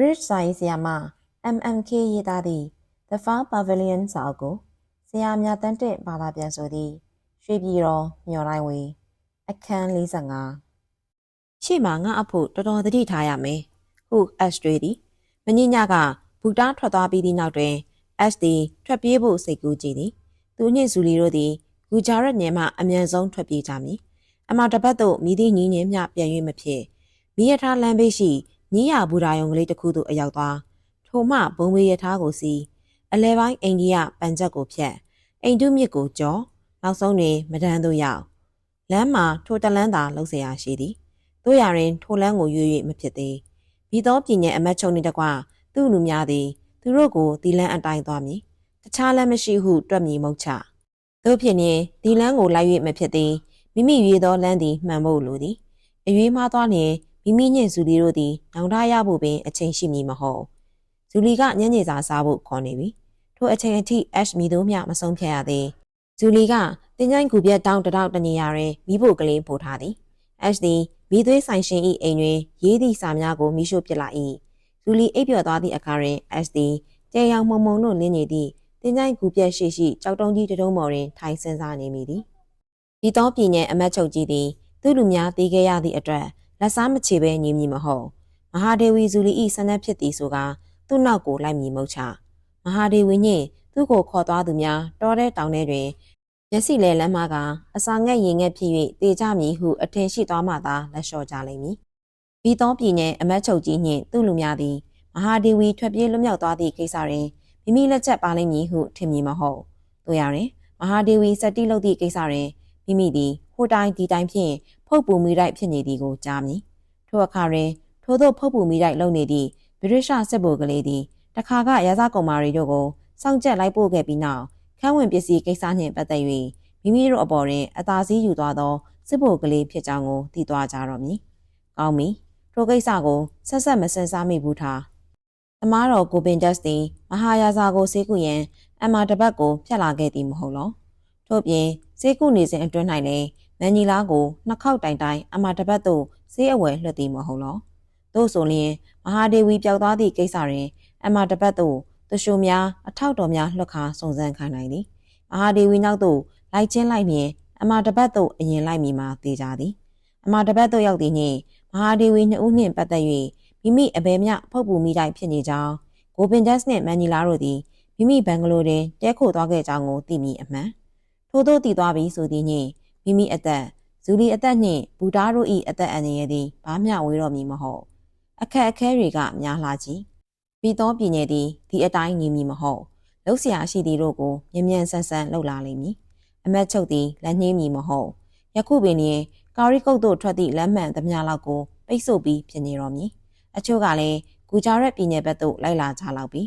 Bridge စာရေးဆရာမ MMK ရေးသားသည့် The Far Pavilion စာအုပ်ကိုဆရာမြတ်တန်းတဲ့ဘာသာပြန်ဆိုသည့်ရွှေပြည်တော်မျော်တိုင်းဝေအခန်း45ရှေ့မှာငါအဖို့တော်တော်သတိထားရမယ်ဟု S တွေသည်မင်းညကဘူတားထွက်သွားပြီးသည့်နောက်တွင် S သည်ထွက်ပြေးဖို့စိတ်ကူးကြည်သည်သူနှင့်ဇူလီတို့သည်ဂူဂျာရက်နယ်မှအမြန်ဆုံးထွက်ပြေးကြမည်အမတပတ်သို့မိသည့်ညီငင်းမျှပြန်၍မဖြစ်မိရထားလမ်းဘေးရှိ ညီးရဘူရာယုံကလေးတစ်ခုသို့အရောက်သွားထိုမှဘုံဝေရထားကိုစီးအလဲပိုင်းအိန္ဒိယပန်ချက်ကိုဖြတ်အိန္ဒုမြစ်ကိုကျော်နောက်ဆုံးတွင်မဒန်းသို့ရောက်လမ်းမှာထိုတလန်းသာလှုပ်เสียရရှိသည်တို့ရရင်ထိုလန်းကိုရွေ့၍မဖြစ်သေးပြီးသောပြည်နယ်အမတ်ချုပ်နှင့်တကွသူ့လူများသည်သူတို့ကိုဒီလန်းအတိုင်းသွားမည်တခြားလမ်းမရှိဟုတွက်မြည်မုတ်ချတို့ဖြစ်နေဒီလန်းကိုလိုက်၍မဖြစ်သေးမိမိရွေသောလမ်းသည်မှန်ဖို့လိုသည်အရွေးမှားသွားလျင် မိမိညင်ဇူလီတို့သည်နောင်တရဖို့ပင်အချိန်ရှိမည်မဟုတ်ဇူလီကညညစာစားဖို့ခေါ်နေပြီထိုအချိန်အထိ Ash မီတို့မျှမဆုံးဖြတ်ရသေးဇူလီကတင်ချိုင်းကူပြက်တောင်းတတောက်တနေရာတွင်မိဖို့ကလေးပို့ထားသည် Ash သည်မိသွေးဆိုင်ရှင်၏အိမ်တွင်ရေးသည့်စာများကိုမိရှို့ပစ်လိုက်၏ဇူလီအိပ်ပျော်သွားသည့်အခါတွင် Ash သည်ကျေရောင်မုံမုံတို့လင်းနေသည့်တင်ချိုင်းကူပြက်ရှိရှိကြောက်တုံးကြီးတတုံးပေါ်တွင်ထိုင်ဆင်းစားနေမိသည်ဒီတော့ပြည်နယ်အမတ်ချုပ်ကြီးသည်သူ့လူများတည်ခဲ့ရသည့်အတွက် လက်စားမချေဘဲညီမည်မဟုတ်မဟာဒေဝီဇူလီဤဆန္ဒဖြစ်သည်ဆိုကသူ့နောက်ကိုလိုက်မည်မဟုတ်ချမဟာဒေဝီနှင့်သူ့ကိုခေါ်သွားသူများတောတဲ့တောင်ထဲတွင်မျက်စိလဲလမ်းမကအစာငက်ရင်ငက်ဖြစ်၍တေကြမည်ဟုအထင်ရှိသွားမှသာလက်လျှော့ကြလိမ့်မည်ပြီးသောပြည်နယ်အမတ်ချုပ်ကြီးနှင့်သူ့လူများသည်မဟာဒေဝီထွက်ပြေးလွတ်မြောက်သွားသည့်ကိစ္စတွင်မိမိလက်ချက်ပါလိမ့်မည်ဟုထင်မြင်မဟုတ်တို့ရရင်မဟာဒေဝီစက်တိလုပ်သည့်ကိစ္စတွင်မိမိသည် ဟိုတိုင်းဒီတိုင်းဖြင့်ဖုတ်ပူမိတိုက်ဖြစ်နေသည်ကိုကြားမည်ထိုအခါတွင်ထို့သောဖုတ်ပူမိတိုက်လုပ်နေသည့်ဗြိတိရှစစ်ဗိုလ်ကလေးသည်တခါကရာဇကုံမာရီတို့ကိုစောင့်ကြက်လိုက်ပို့ခဲ့ပြီးနောက်ခန်းဝင်ပစ္စည်းကိစ္စနှင့်ပတ်သက်၍မိမိတို့အပေါ်တွင်အသာစီးယူသွားသောစစ်ဗိုလ်ကလေးဖြစ်ကြောင်းကိုသိသွားကြတော့မည်။ကောင်းပြီ။ထိုကိစ္စကိုဆက်ဆက်မစင်စားမိဘူးထား။သမားတော်ကိုပင်တက်စ်သည်မဟာယာဇာကိုစေးကူရန်အမ္မာတပတ်ကိုဖျက်လာခဲ့သည်မဟုတ်လော။ထို့ပြင်စေးကူနေစဉ်အတွင်း၌လည်း မန်နီလာကိုနှစ်ခေါက်တိုင်တိုင်အမ္မာတပတ်သို့စေးအဝယ်လွှတ်သည်မဟုတ်လော။သို့ဆိုလျှင်မဟာဒေဝီပျောက်သွားသည့်ကိစ္စတွင် အမ္မာတပတ်သို့သူရှိုများအထောက်တော်များလွှတ်ခါစုံစမ်းခိုင်းနိုင်သည်မဟာဒေဝီနောက်သို့လိုက်ချင်းလိုက်မြင်အမတပတ်သို့အရင်လိုက်မိမှာသေးကြသည်အမတပတ်သို့ရောက်သည်နှင့်မဟာဒေဝီနှစ်ဦးနှင့်ပတ်သက်၍မိမိအဘယ်မျှဖုတ်ပူမိတိုင်းဖြစ်နေကြောင်းဂိုပင်ဒက်စ်နှင့်မန်နီလာတို့သည်မိမိဘန်ဂလိုတွင်တဲခိုသွားခဲ့ကြောင်းကိုသိမိအမှန်ထို့သောတည်သွားပြီးဆိုသည်နှင့် မိမိအသက်ဇူလီအသက်နှင့်ဘူတားတို့၏အသက်အန္တရာယ်သည်ဘာမျှဝေးတော့မည်မဟုတ်အခက်အခဲတွေကများလှကြီးပြီးသောပြည်နယ်သည်ဒီအတိုင်းညီမည်မဟုတ်လှုပ်ရှားရှိသည်တို့ကိုမြ мян ဆန်းဆန်းလှုပ်လာလိမ့်မည်အမတ်ချုပ်သည်လက်နှင်းမည်မဟုတ်ယခုပင်လျင်ကာရီကုတ်သို့ထွက်သည့်လမ်းမှန်သမျှလောက်ကိုပိတ်ဆို့ပြီးဖြစ်နေတော်မည်အချို့ကလည်းဂူဂျာရက်ပြည်နယ်ဘက်သို့လိုက်လာကြလောက်ပြီ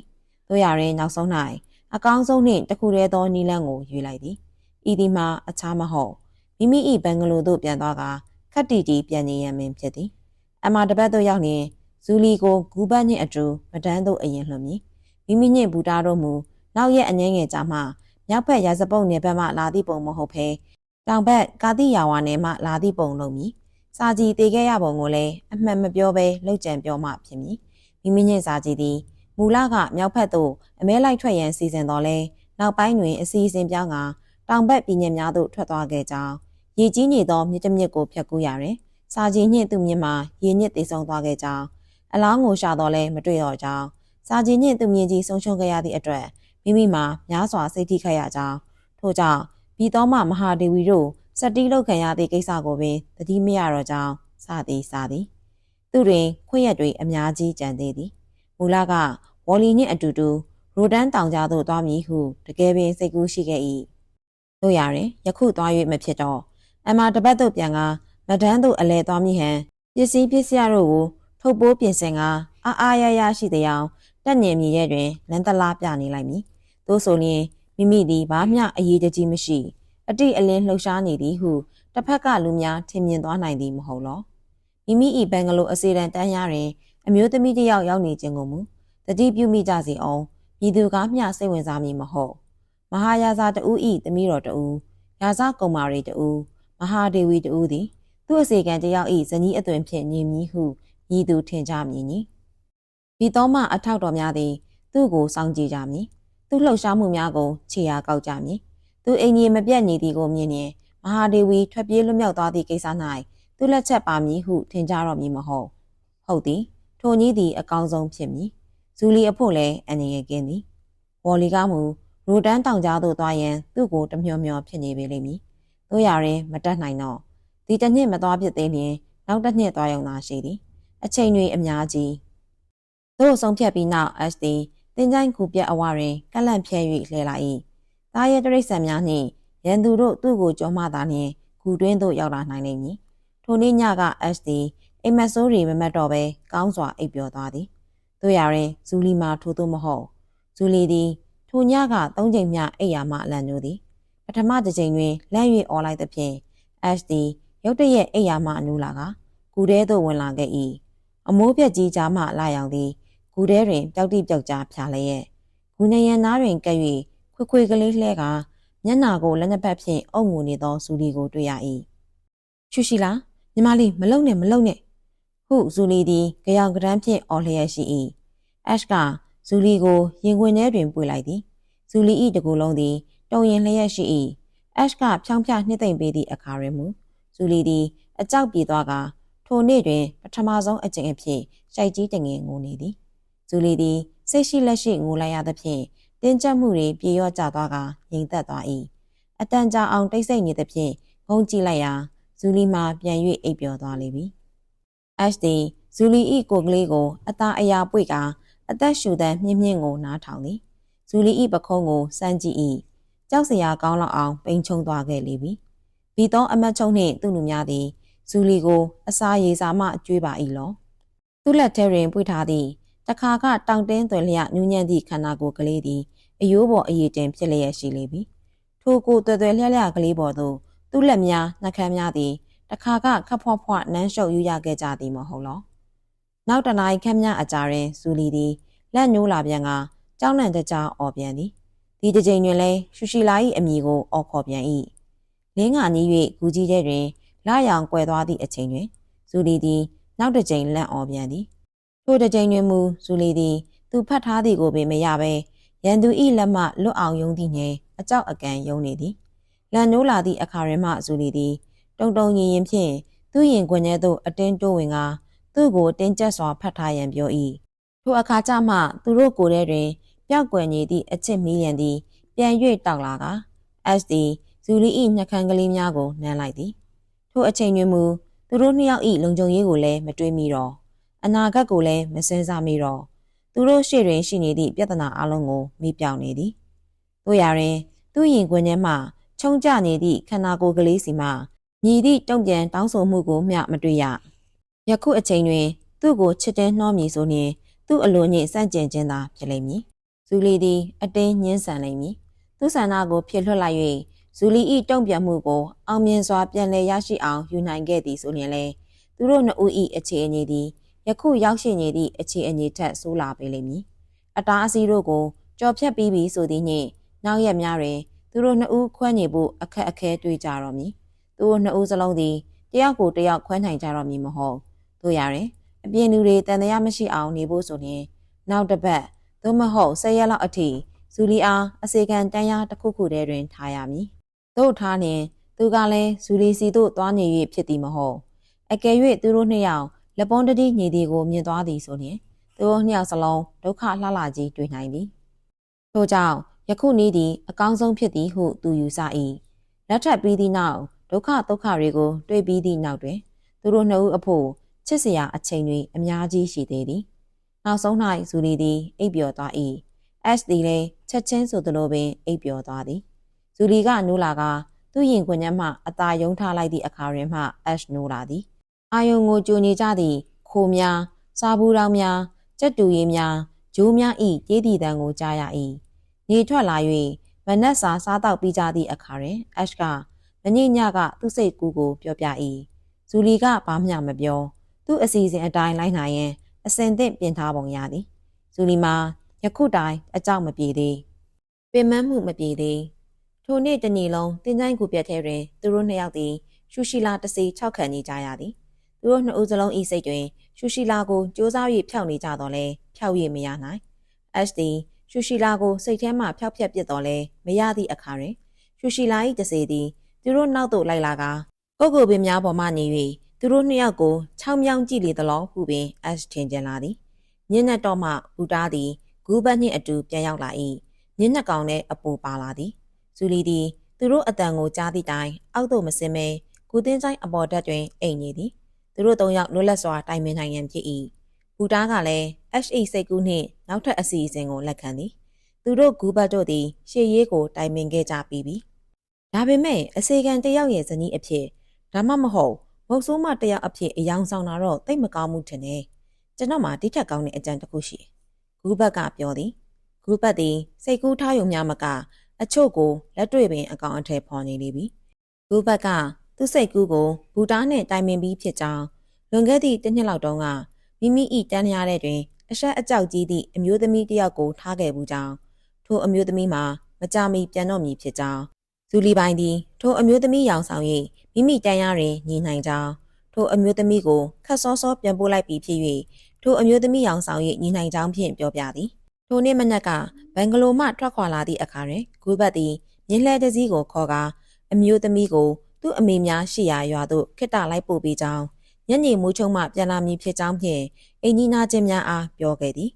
တို့ရရင်နောက်ဆုံး၌အကောင်းဆုံးနှင့်တခုတည်းသောနီလန်းကိုရွေးလိုက်သည်ဤဒီမှာအခြားမဟုတ် မိမိ၏ဘန်ဂလိုသို့ပြန်သွားကခက်တီတီပြန်နေရမင်းဖြစ်သည်အမတပတ်သို့ရောက်နေဇူလီကိုဂူဘတ်နှင့်အတူမဒန်းသို့အရင်လှမည်မိမိနှင့်ဘူတာတို့မူနောက်ရက်အငင်းငယ်ကြမှမြောက်ဘက်ရာဇပုတ်နယ်ဘက်မှလာသည့်ပုံမဟုတ်ဘဲတောင်ဘက်ကာတိယာဝါနယ်မှလာသည့်ပုံလုံးမည်စာကြီးတေခဲ့ရပုံကိုလည်းအမှန်မပြောဘဲလောက်ကြံပြောမှဖြစ်မည်မိမိညင်စာကြီးသည်မူလကမြောက်ဘက်သို့အမဲလိုက်ထွက်ရန်စီစဉ်တော်လဲနောက်ပိုင်းတွင်အစီအစဉ်ပြောင်းကတောင်ဘက်ပြည်နယ်များသို့ထွက်သွားခဲ့ကြောင်း ရေကြီးနေသောမြစ်တမြစ်ကိုဖျက်ကူးရတွင်စာကြီးနှင့်သူ့မြစ်မှာရေညစ်တေဆုံးသွားခဲ့ကြောင်းအလောင်းကိုရှာတော့လဲမတွေ့တော့ကြောင်းစာကြီးနှင့်သူ့မြင့်ကြီးဆုံးရှုံးခဲ့ရသည့်အတွက်မိမိမှာများစွာစိတ်ထိခိုက်ရကြောင်းထို့ကြောင့်ပြီးသောမှမဟာဒေဝီတို့စက်တီးလောက်ခံရသည့်ကိစ္စကိုပင်သတိမရတော့ကြောင်းစသည်စသည်သူတွင်ခွင့်ရက်တွေအများကြီးကြံသေးသည်မူလကဝေါ်လီနှင့်အတူတူရိုဒန်တောင်ကြားသို့သွားမည်ဟုတကယ်ပင်စိတ်ကူးရှိခဲ့၏တို့ရရင်ယခုသွား၍မဖြစ်တော့ အမတပတ်သို့ပြန်ကမဒန်းသို့အလဲသွားမည်ဟန်ပစ္စည်းပစ္စယတို့ကိုထုတ်ပိုးပြင်ဆင်ကအားအားရရရှိတဲ့အောင်တက်နေမြည်ရဲ့တွင်လန်တလားပြနေလိုက်မည်သို့ဆိုလျှင်မိမိသည်ဘာမျှအရေးတကြီးမရှိ အတိအလင်းလှုပ်ရှားနေသည်ဟုတစ်ဖက်ကလူများထင်မြင်သွားနိုင်သည်မဟုတ်လောမိမိ၏ဘန်ဂလိုအစီရန်တန်းရတွင်အမျိုးသမီးတစ်ယောက်ရောက်နေခြင်းကိုမူတတိပြုမိကြစီအောင်မြည်သူကမျှစိတ်ဝင်စားမည်မဟုတ်မဟာယာဇာတူဤသမီးတော်တူယာဇကုံမာရီတူ မဟာဒေဝီတူသည်သူ့အစီကံတယောက်ဤဇနီးအသွင်ဖြင့်ညီမည်ဟုမြည်သူထင်ကြမည်နီဘီသောမအထောက်တော်များသည်သူ့ကိုစောင့်ကြည့်ကြမည်သူ့လှုပ်ရှားမှုများကိုခြေရာကောက်ကြမည်သူအိမ်ကြီးမပြတ်နေသည်ကိုမြင်ရင်မဟာဒေဝီထွက်ပြေးလွတ်မြောက်သွားသည့်ကိစ္စ၌သူလက်ချက်ပါမည်ဟုထင်ကြတော့မည်မဟုတ်ဟုတ်သည်ထိုနည်းသည်အကောင်းဆုံးဖြစ်မည်ဇူလီအဖို့လည်းအနေရကင်းသည်ဝေါ်လီကမူရိုတန်းတောင်ကြားသို့သွားရန်သူ့ကိုတမျောမျောဖြစ်နေပေလိမ့်မည် တို့ရရင်မတက်နိုင်တော့ဒီတစ်နှစ်မသွားဖြစ်သေးလျင်နောက်တစ်နှစ်သွားရုံသာရှိသည်အချိန်တွေအများကြီးတို့ဆုံးဖြတ်ပြီးနောက် SD တင်ချိုင်းကူပြက်အဝတွင်ကက်လန့်ဖြဲ၍လှဲလာ၏သားရဲတရိတ်ဆန်များနှင့်ရန်သူတို့သူ့ကိုကြောမှသာလျှင်ဂူတွင်းသို့ရောက်လာနိုင်လိမ့်မည်ထိုနေ့ညက SD အိမ်မက်ဆိုးတွေမမတ်တော့ပဲကောင်းစွာအိပ်ပျော်သွားသည်တို့ရရင်ဇူလီမာထိုးသို့မဟုတ်ဇူလီသည်ထိုညကသုံးချိန်မြအိပ်ရာမှအလံညိုသည်ပ ထမတစ်ချိန်တွင်လန့်၍អော်လိုက်သဖြင့် SD ရုတ်တရက်အိပ်ရာမှအနူးလာကကူထဲသို့ဝင်လာခဲ့၏အမိုးပြက်ကြီးကြားမှလာရောက်သည်ဂူထဲတွင်ပျောက်တိပျောက်ကြားဖြာလျက်ဂူနယံသားတွင်ကပ်၍ခွေခွေကလေးလှဲကမျက်နာကိုလက်နှစ်ဖက်ဖြင့်အုပ်ငူနေသောဇူလီကိုတွေ့ရ၏ရှူရှိလားညီမလေးမလုံနဲ့မလုံနဲ့ဟုဇူလီသည်ကြောင်ကရမ်းဖြင့်အော်လျက်ရှိ၏အက်ကဇူလီကိုရင်ခွင်ထဲတွင်ပွေလိုက်သည်ဇူလီ၏တကူလုံးသည် တုံရင်လျက်ရှိ၏အက်ကဖြောင်းဖြနှစ်သိမ့်ပေးသည့်အခါတွင်မူဇူလီသည်အကြောက်ပြေသွားကထိုနေ့တွင်ပထမဆုံးအကြိမ်အဖြစ်ရှိုက်ကြီးတငယ်ငိုနေသည်ဇူလီသည်စိတ်ရှိလက်ရှိငိုလိုက်ရသဖြင့်တင်းကျပ်မှုတွေပြေရော့ကျသွားကငြိမ်သက်သွား၏အတန်ကြာအောင်တိတ်ဆိတ်နေသဖြင့်ငုံကြည့်လိုက်ရာဇူလီမှပြန်၍အိပ်ပျော်သွားလေပြီ။ Ash သည်ဇူလီ၏ကိုကလေးကိုအသားအရာပွေကအသက်ရှူတဲ့မြင့်မြင့်ကိုနားထောင်သည်။ဇူလီ၏ပခုံးကိုစမ်းကြည့်၏။ ကြောက်စရာကောင်းလောက်အောင်ပိန်ချုံသွားခဲ့လေပြီ။ဘီသောအမတ်ချုံနှင့်သူ့လူများသည်ဇူလီကိုအစာရေစာမှကျွေးပါ၏လော။သူ့လက်ထဲတွင်ပွေထားသည့်တခါကတောင်တင်းသွယ်လျက်နူးညံ့သည့်ခန္ဓာကိုယ်ကလေးသည်အယိုးပေါ်အရည်တင်ဖြစ်လျက်ရှိလေပြီ။ထိုကိုသွယ်သွယ်လျက်လျက်ကလေးပေါ်သို့သူ့လက်များနှာခမ်းများသည်တခါကခပ်ဖွားဖွားနန်းရှုပ်ယူရခဲ့ကြသည်မဟုတ်လောနောက်တနားခမ်းများအကြာတွင်ဇူလီသည်လက်ညှိုးလာပြန်ကကြောင်းလန့်တကြားអော်ပြန်သည် ဒီတစ်ချိန်တွင်လည်းရှူရှီလာ၏အမိကိုអော်ခေါ်ပြန်၏လင်းကနီး၍ဂူကြီးထဲတွင်လာရောင်ကွယ်သွားသည့်အချိန်တွင်ဇူလီသည်နောက်တစ်ချိန်လန့်អော်ပြန်သည်ထိုတစ်ချိန်တွင်မူဇူလီသည်သူဖတ်ထားသည်ကိုပင်မရဘဲရန်သူ၏လက်မှလွတ်အောင်ယုံသည်နှင့်အကြောက်အကန်ယုံနေသည်လန်နိုးလာသည့်အခါတွင်မှဇူလီသည်တုံတုံရင်ရင်ဖြင့်သူ့ရင်ခွင်ထဲသို့အတင်းတိုးဝင်ကသူ့ကိုတင်းကျပ်စွာဖတ်ထားရန်ပြော၏ထိုအခါကျမှသူတို့ကိုယ်ထဲတွင် ပျောက်ကွယ်နေသည့်အချစ်မီးလျံသည် ပြန်၍တောက်လာက S သည်ဇူလီ၏နှကန်းကလေးများကိုနမ်းလိုက်သည်ထိုအချိန်တွင်မူသူတို့နှစ်ယောက်၏လုံခြုံရေးကိုလည်းမတွေးမိတော့အနာဂတ်ကိုလည်းမစင်စားမိတော့သူတို့ရှေ့တွင်ရှိနေသည့်ပြဿနာအလုံးကိုမိပြောင်နေသည်တို့ရရင်သူ့ရင်ခွင်ထဲမှချုံကျနေသည့်ခန္ဓာကိုယ်ကလေးစီမှမြည်သည့်တုံ့ပြန်တောင်းဆိုမှုကိုမျှမတွေ့ရယခုအချိန်တွင် သူ့ကိုချစ်တဲ့နှောမည်ဆိုရင်သူ့အလိုညစ်စန့်ကျင်ခြင်းသာဖြစ်လိမ့်မည် ဇူလီသည် အတင်းညှင်းဆန်လိမ့်မည်သူ့ဆန္ဒကိုဖြစ်လွှတ်လိုက်၍ဇူလီ၏တုံ့ပြန်မှုကိုအောင်မြင်စွာပြန်လည်ရရှိအောင်ယူနိုင်ခဲ့သည်ဆိုရင်လေသူတို့နှစ်ဦး၏အခြေအနေသည်ယခုရောက်ရှိနေသည့်အခြေအနေထက်ဆိုးလာပေလိမ့်မည်အတားအဆီးတို့ကိုကြော်ဖြတ်ပြီးပြီဆိုသည်နှင့်နောက်ရက်များတွင်သူတို့နှစ်ဦးခွဲနေဖို့အခက်အခဲတွေ့ကြတော့မည်သူတို့နှစ်ဦးစလုံးသည်တယောက်ကိုတယောက်ခွဲနိုင်ကြတော့မည်မဟုတ်တို့ရရင်အပြင်လူတွေတန်တရားမရှိအောင်နေဖို့ဆိုရင်နောက်တစ်ပတ် သို့မဟုတ်၁၀ရက်လောက်အထိဇူလီအားအစေခံတန်းရတစ်ခုခုတည်းတွင်ထားရမည်သို့ထားရင်သူကလည်းဇူလီစီသို့သွားနေ၍ဖြစ်သည်မဟုတ်အကယ်၍သူတို့နှစ်ယောက်လက်ပွန်တတိညီသည်ကိုမြင်သွားသည်ဆိုရင်သူတို့နှစ်ယောက်စလုံးဒုက္ခလှလှကြီးတွေ့နိုင်သည်ထို့ကြောင့်ယခုနေ့သည်အကောင်းဆုံးဖြစ်သည်ဟုသူယူဆ၏လက်ထပ်ပြီးသည့်နောက်ဒုက္ခဒုက္ခတွေကိုတွေ့ပြီးသည့်နောက်တွင်သူတို့နှစ်ဦးအဖို့ချစ်စရာအချိန်တွေအများကြီးရှိသေးသည် နောက်ဆုံး၌ဇူလီသည်အိပ်ပျော်သွား၏အက်သည်လည်းချက်ချင်းဆိုသလိုပင်အိပ်ပျော်သွားသည်ဇူလီကနိုးလာကသူ့ရင်ခွင်ထဲမှအသာယုံထားလိုက်သည့်အခါတွင်မှအက်နိုးလာသည်အာယုံကိုကြိုနေကြသည့်ခိုများစားဘူးတောင်းများကြက်တူရည်များဂျိုးများဤကြေးတီတန်ကိုကြားရ၏နေထွက်လာ၍မနက်စာစားတော့ပြီးကြသည့်အခါတွင်အက်ကမညညကသူ့စိတ်ကူးကိုပြောပြ၏ဇူလီကဘာမှမပြောသူ့အစီအစဉ်အတိုင်းလိုက်နိုင်ရင် အစင်သင့်ပြင်ထားပုံရသည်ဇူလီမှာယခုတိုင်အကြောက်မပြေသေးပင်မမှုမပြေသေးထိုနေ့တနေ့လုံးတင်းချိုင်းကူပြက်ထဲတွင်သူတို့နှစ်ယောက်သည်ရှူရှိလာတစီ၆ခန့်နေကြရသည်သူတို့နှစ်ဦးစလုံးဤစိတ်တွင်ရှူရှိလာကိုစူးစား၍ဖြောက်နေကြတော့လဲဖြဖြောက်ရည်မရနိုင်။ H သည်ရှူရှီလာကိုစိတ်ထဲမှဖျောက်ဖျက်ပစ်တော်လဲမရသည့်အခါတွင်ရှူရှီလာ၏တစေသည်သူတို့နောက်သို့လိုက်လာကကိုကိုပင်များပေါ်မှနေ၍ သူတို့နှစ်ယောက်ကိုချောင်းမြောင်းကြည့်လေသလောဟုပင် H ထင်ကြလာသည်။ညနေတော့မှဘူတာသည်ဂူဘတ်နှင့်အတူပြန်ရောက်လာ၏။ညနေကောင်နဲ့အပူပါလာသည်။ဇူလီသည်သူတို့အတန်ကိုကြားသည့်တိုင်အောက်သို့မစင်းမဲဂူတင်းဆိုင်အပေါ်တက်တွင်အိမ်နေသည်။သူတို့သုံးယောက်လွတ်လပ်စွာတိုင်ပင်နိုင်ရန်ဖြစ်၏။ဘူတာကလည်း HE စိတ်ကူးနှင့်နောက်ထပ်အစီအစဉ်ကိုလက်ခံသည်။သူတို့ဂူဘတ်တို့သည်ရှေ့ရေးကိုတိုင်ပင်ခဲ့ကြပြီးပြီ။ဒါပေမဲ့အစေခံတယောက်ရဲ့ဇနီးအဖြစ်ဒါမှမဟုတ် မုတ်ဆိုးမတယောက်အဖြစ်အယောင်ဆောင်တာတော့တိတ်မကောင်းမှုထင်တယ်။ကျွန်တော်မှတိထက်ကောင်းတဲ့အကြံတစ်ခုရှိတယ်။ဂူဘတ်ကပြောသည်။ဂူဘတ်သည်စိတ်ကူးထားရုံများမကအချို့ကိုလက်တွေ့ပင်အကောင်အထည်ဖော်နေလိမ့်ပြီ။ဂူဘတ်ကသူ့စိတ်ကူးကိုဘူတားနဲ့တိုင်ပင်ပြီးဖြစ်ကြောင်းလွန်ခဲ့သည့်တစ်နှစ်လောက်တုန်းကမိမိ၏တန်းရတဲ့တွင်အဆက်အကြောက်ကြီးသည့်အမျိုးသမီးတစ်ယောက်ကိုထားခဲ့ဘူးကြောင်းထိုအမျိုးသမီးမှာမကြမီပြန်တော့မည်ဖြစ်ကြောင်း ဇူလီပိုင်းသည်ထိုအမျိုးသမီးရောင်ဆောင်၍မိမိတန်းရတွင်ညီနိုင်ကြောင်းထိုအမျိုးသမီးကိုခတ်စောစောပြန်ပို့လိုက်ပြီးဖြစ်၍ထိုအမျိုးသမီးရောင်ဆောင်၍ညီနိုင်ကြောင်းဖြင့်ပြောပြသည်ထိုနေ့မနက်ကဘန်ဂလိုမှထွက်ခွာလာသည့်အခါတွင်ဂူဘတ်သည်မြင်းလှဲတစည်းကိုခေါ်ကာအမျိုးသမီးကိုသူ့အမေများရှိရာရွာသို့ခိတ္တလိုက်ပို့ပြီးကြောင်းညနေမိုးချုံမှပြန်လာမည်ဖြစ်ကြောင်းဖြင့်အိမ်ကြီးနာချင်းများအားပြောခဲ့သည်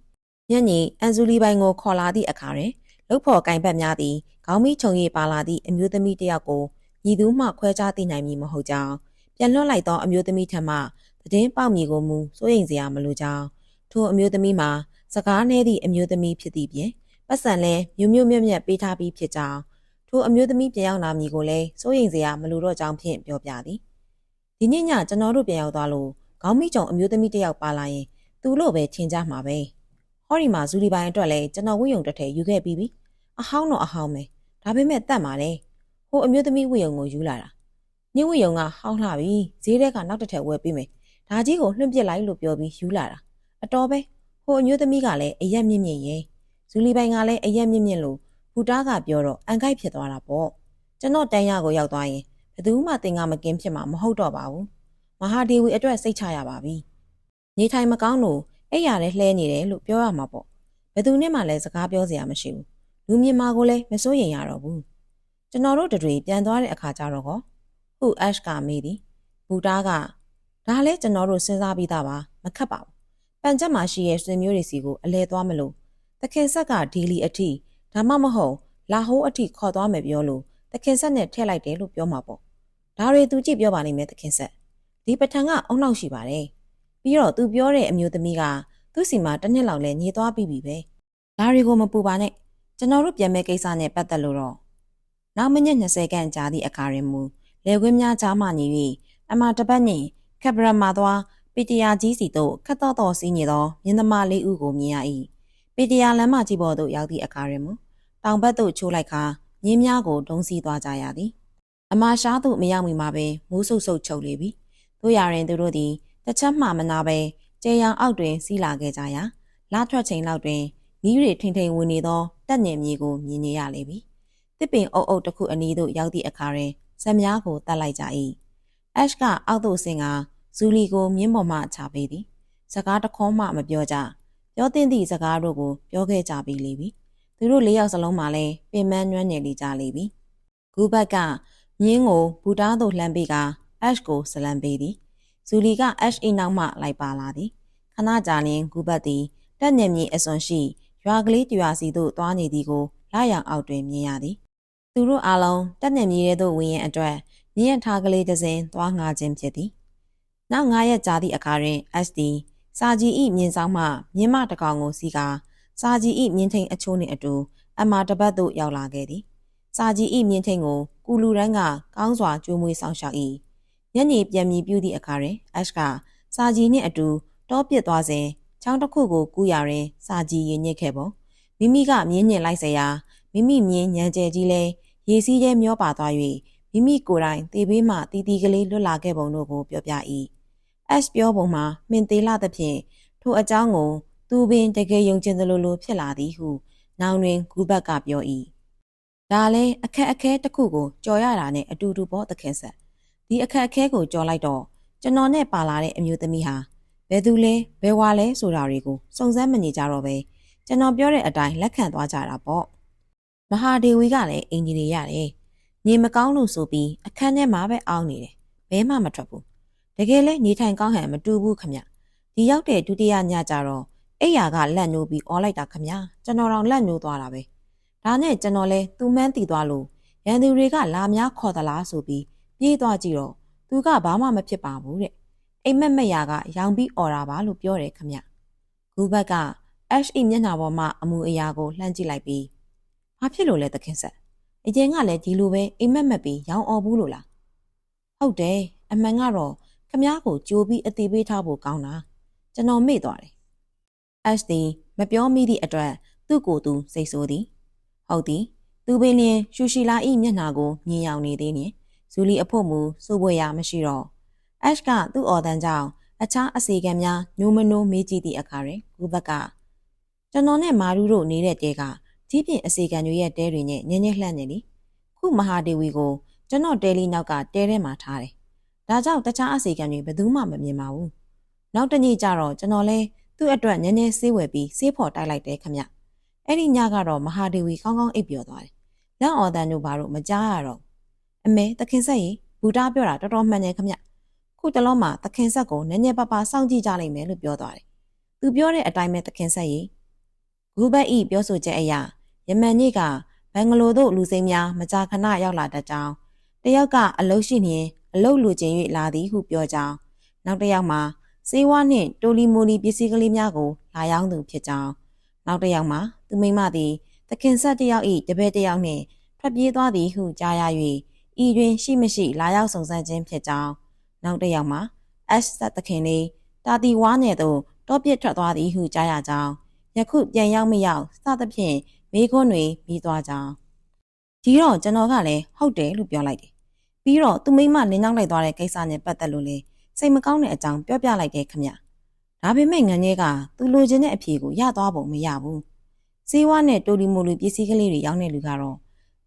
ညနေအန်ဇူလီပိုင်ကိုခေါ်လာသည့်အခါတွင် လုတ်ဖော်ကင်ဘတ်များသည်ခေါင်းမီခြုံရည်ပါလာသည့်အမျိုးသမီးတစ်ယောက်ကိုညီသူမှခွဲခြားသိနိုင်မည်မဟုတ်ကြောင်းပြန်လွှတ်လိုက်သောအမျိုးသမီးထံမှသတင်းပေါက်မည်ကိုမူစိုးရိမ်စရာမလိုကြောင်းထိုအမျိုးသမီးမှာစကားနှဲသည့်အမျိုးသမီးဖြစ်သည့်ပြင်ပတ်စံလဲမြို့မြို့မြက်မြက်ပေးထားပြီးဖြစ်ကြောင်းထိုအမျိုးသမီးပြန်ရောက်လာမည်ကိုလည်းစိုးရိမ်စရာမလိုတော့ကြောင်းဖြင့်ပြောပြသည်ဒီနေ့ညကျွန်တော်တို့ပြန်ရောက်သွားလို့ခေါင်းမိကြုံအမျိုးသမီးတစ်ယောက်ပါလာရင်သူ့လို့ပဲထင်ကြမှာပဲ ဟောဒီမှာဇူလီပိုင်းအတွက်လည်းကျွန်တော်ဝိယုံတစ်ထည်ယူခဲ့ပြီးပြီအဟောင်းတော့အဟောင်းပဲဒါပေမဲ့တတ်ပါလေဟိုအမျိုးသမီးဝိယုံကိုယူလာတာညဝိယုံကဟောင်းလှပြီဈေးထဲကနောက်တစ်ထည်ဝယ်ပေးမယ်ဒါကြီးကိုလွှင့်ပစ်လိုက်လို့ပြောပြီးယူလာတာအတော်ပဲဟိုအမျိုးသမီးကလည်းအရက်မြင့်မြင့်ရဲ့ဇူလီပိုင်းကလည်းအရက်မြင့်မြင့်လို့ဘူတားကပြောတော့အန်ကိုက်ဖြစ်သွားတာပေါ့ကျွန်တော်တန်းရကိုရောက်သွားရင်ဘယ်သူမှတင်ကမကင်းဖြစ်မှာမဟုတ်တော့ပါဘူးမဟာဒေဝီအတွက်စိတ်ချရပါပြီနေထိုင်မကောင်းလို့ အဲ့ရတဲ့လှဲနေတယ်လို့ပြောရမှာပေါ့ဘယ်သူနဲ့မှလည်းစကားပြောစရာမရှိဘူးလူမြင်မာကိုလည်းမစိုးရင်ရတော့ဘူးကျွန်တော်တို့တွေပြန်သွားတဲ့အခါကျတော့ကောဟုအက်ရှ်ကမေးသည်ဘူတားကဒါလည်းကျွန်တော်တို့စဉ်းစားပြီးသားပါမခက်ပါဘူးပန်ချက်မှာရှိရဲ့ဆွေမျိုးတွေစီကိုအလဲသွားမလို့တခင်ဆက်ကဒီလီအထိဒါမှမဟုတ်လာဟိုးအထိခေါ်သွားမယ်ပြောလို့တခင်ဆက်နဲ့ထည့်လိုက်တယ်လို့ပြောမှာပေါ့ဒါတွေသူကြည့်ပြောပါလိမ့်မယ်တခင်ဆက်ဒီပထန်ကအုံနောက်ရှိပါတယ် ပြီးတော့သူပြောတဲ့အမျိုးသမီးကသူ့စီမှာတစ်နှစ်လောက်လဲညီသွားပြီးပြီပဲဒါတွေကိုမပူပါနဲ့ကျွန်တော်တို့ပြန်မဲ့ကိစ္စနဲ့ပတ်သက်လို့တော့နောက်မိနစ်20ခန့်ကြာသည့်အခါတွင်မူလေခွင်းများကြားမှနေ၍အမတပတ်နှင့်ကက်ဘရမှာသွားပီတယာကြီးစီသို့ခတ်တော်တော်စီးနေသောမြင်းသမားလေးဦးကိုမြင်ရ၏ပီတယာလမ်းမကြီးပေါ်သို့ရောက်သည့်အခါတွင်မူတောင်ဘက်သို့ချိုးလိုက်ခါမြင်းများကိုဒုံစီးသွားကြရသည်အမရှားသို့မရောက်မီမှာပင်မိုးဆုပ်ဆုပ်ချုပ်လေပြီတို့ရရင်သူတို့သည် တစ်ချက်မှမနာပဲကျေရောင်အောက်တွင်စီးလာခဲ့ကြရာလာထွက်ချိန်လောက်တွင်မီးတွေထိန်ထိန်ဝင်နေသောတက်နေမြေကိုမြင်နေရလေပြီတစ်ပင်အုပ်အုပ်တစ်ခုအနီးသို့ရောက်သည့်အခါတွင်ဇက်များကိုတတ်လိုက်ကြ၏အက်ရှ်ကအောက်သို့ဆင်းကဇူလီကိုမြင်းပေါ်မှချပေးသည်စကားတခေါမှမပြောကြပြောတင်သည့်စကားတို့ကိုပြောခဲ့ကြပြီလေပြီသူတို့လေးယောက်စလုံးမှလည်းပင်မနွမ်းနေလေကြလေပြီဂူဘတ်ကမြင်းကိုဘူတားသို့လှမ်းပေးကအက်ရှ်ကိုဆလန်ပေးသည် ဇူလီကအက်ရှ်အိနောက်မှလိုက်ပါလာသည်ခဏကြာလျင်ဂူဘတ်သည်တက်နေမြေအစွန်ရှိရွာကလေးတရွာစီသို့သွားနေသည်ကိုလာရောင်အောက်တွင်မြင်ရသည်သူတို့အားလုံးတက်နေမြေထဲသို့ဝင်ရင်အတွက်မြင်းရထားကလေးတစ်စင်းသွားငှားခြင်းဖြစ်သည်နောက်9ရက်ကြာသည့်အခါတွင် SD စာကြီးဤမြင်းဆောင်မှမြင်းမတကောင်ကိုစီကာစာကြီးဤမြင်းထိန်အချိုးနှင့်အတူအမာတပတ်သို့ရောက်လာခဲ့သည်စာကြီးဤမြင်းထိန်ကိုကူလူရန်ကကောင်းစွာကြိုးမွေးဆောင်ရှောက်၏ ညနေပြန်မြည်ပြုသည့်အခါတွင် Ash ကစာကြီးနှင့်အတူတောပစ်သွားစဉ်ချောင်းတစ်ခုကိုကူးရရင်စာကြီးရင်ညစ်ခဲ့ပုံမိမိကမြင်းညင်လိုက်စရာမိမိမြင်းညံကျဲကြီးလဲရေစီးထဲမျောပါသွား၍မိမိကိုယ်တိုင်တေဘေးမှတီတီကလေးလွတ်လာခဲ့ပုံတို့ကိုပြောပြ၏။ S ပြောပုံမှာမင်သေးလာသဖြင့်ထိုအကြောင်းကိုသူပင်တကယ်ယုံကျင်သလိုလိုဖြစ်လာသည်ဟုနောင်တွင်ဂူဘတ်ကပြော၏။ဒါလည်းအခက်အခဲတစ်ခုကိုကြော်ရတာနဲ့အတူတူပေါ့သခင်ဆက်။ ဒီအခက်အခဲကိုကြော်လိုက်တော့ကျွန်တော်နဲ့ပါလာတဲ့အမျိုးသမီးဟာဘယ်သူလဲဘယ်ဝါလဲဆိုတာတွေကိုစုံစမ်းမနေကြတော့ပဲကျွန်တော်ပြောတဲ့အတိုင်းလက်ခံသွားကြတာပေါ့မဟာဒေဝီကလည်းအင်ဂျင်နီရတယ်နေမကောင်းလို့ဆိုပြီးအခန်းထဲမှာပဲအောင်းနေတယ်ဘဲမှမထွက်ဘူးတကယ်လဲနေထိုင်ကောင်းဟန်မတူဘူးခမဒီရောက်တဲ့ဒုတိယညကျတော့အိယာကလက်နိုးပြီးအော်လိုက်တာခမကျွန်တော်တော့လက်နိုးသွားတာပဲဒါနဲ့ကျွန်တော်လဲသူ့မှန်းတည်သွားလို့ရန်သူတွေကလာများခေါ်သလားဆိုပြီး ပြေးသွားကြည့်တော့သူကဘာမှမဖြစ်ပါဘူးတဲ့အိမ်မက်မက်ရာကရောင်ပြီးអော်တာပါလို့ပြောတယ်ခမဂူဘက်က HE မျက်နှာပေါ်မှာအမူအရာကိုလှမ်းကြည့်လိုက်ပြီးဘာဖြစ်လို့လဲသခင်ဆက်အရင်ကလည်းဒီလိုပဲအိမ်မက်မက်ပြီးရောင်អော်ဘူးလို့လားဟုတ်တယ်အမှန်ကတော့ခမကိုကြိုးပြီးအသေးပေးထားဖို့ကောင်းတာကျွန်တော်မေ့သွားတယ် H သည်မပြောမိသည့်အတွက်သူ့ကိုယ်သူစိတ်ဆိုးသည်ဟုတ်သည်သူပင်လျင်ရှူရှီလာဤမျက်နှာကိုမြင်ရောင်နေသေးနှင့် ဇူလီအဖို့မူစိုးပွဲရမရှိတော့အက်ကသူ့အော်တန်းကြောင့်အခြားအစီကံများညိုမနိုးမေးကြည့်သည့်အခါတွင်ဂူဘက်ကကျွန်တော်နဲ့မာရူတို့နေတဲ့တဲကကြီးပြင်းအစီကံတွေရဲ့တဲတွေနဲ့ညင်ညက်လှမ်းနေလေခုမဟာဒေဝီကိုကျွန်တော်တဲလီနောက်ကတဲထဲမှာထားတယ်ဒါကြောင့်တခြားအစီကံတွေဘယ်သူမှမမြင်ပါဘူးနောက်တနေ့ကျတော့ကျွန်တော်လဲသူ့အတွက်ညင်ညက်ဆေးဝယ်ပြီးဆေးဖော်တိုက်လိုက်တယ်ခမအဲ့ဒီညကတော့မဟာဒေဝီကောင်းကောင်းအိပ်ပျော်သွားတယ်လက်အော်တန်တို့ဘာလို့မကြားရတော့ အမေသခင်ဆက်ရေဘူတာပြောတာတော်တော်မှန်တယ်ခမခုတလုံးမှာသခင်ဆက်ကိုနည်းနည်းပါးပါစောင့်ကြည့်ကြလိမ့်မယ်လို့ပြောသွားတယ်သူပြောတဲ့အတိုင်းပဲသခင်ဆက်ရေဂူဘတ်ဤပြောဆိုချက်အရယမန်နေ့ကဘင်္ဂလိုတို့လူစိမ်းများမကြာခဏရောက်လာတတ်ကြောင်းတယောက်ကအလုရှိနေအလုလူချင်း၍လာသည်ဟုပြောကြောင်းနောက်တစ်ယောက်မှာစေဝါနှင့်တိုလီမိုလီပစ္စည်းကလေးများကိုလာရောက်သူဖြစ်ကြောင်းနောက်တစ်ယောက်မှာသူမိမသည်သခင်ဆက်တယောက်၏တပည့်တယောက်နှင့်ထွက်ပြေးသွားသည်ဟုကြားရ၍ ဤတွင်ရှိမရှိလာရောက်စုံစမ်းခြင်းဖြစ်ကြောင်းနောက်တစ်ယောက်မှာ S သက်သခင်လေးတာတီဝါနယ်သို့တောပြစ်ထွက်သွားသည်ဟုကြားရကြောင်းယခုပြန်ရောက်မရောက်စသဖြင့်မိခွန်းတွေပြီးသွားကြောင်းဒီတော့ကျွန်တော်ကလည်းဟုတ်တယ်လို့ပြောလိုက်တယ်ပြီးတော့သူမိမလင်းနှောင်းလိုက်သွားတဲ့ကိစ္စနဲ့ပတ်သက်လို့လေစိတ်မကောင်းတဲ့အကြောင်းပြောပြလိုက်တယ်ခမဒါပေမဲ့ငန်းကြီးကသူလိုချင်တဲ့အဖြေကိုရသွားပုံမရဘူးဈေးဝါနဲ့တိုလီမိုလိုပစ္စည်းကလေးတွေရောင်းနေလူကတော့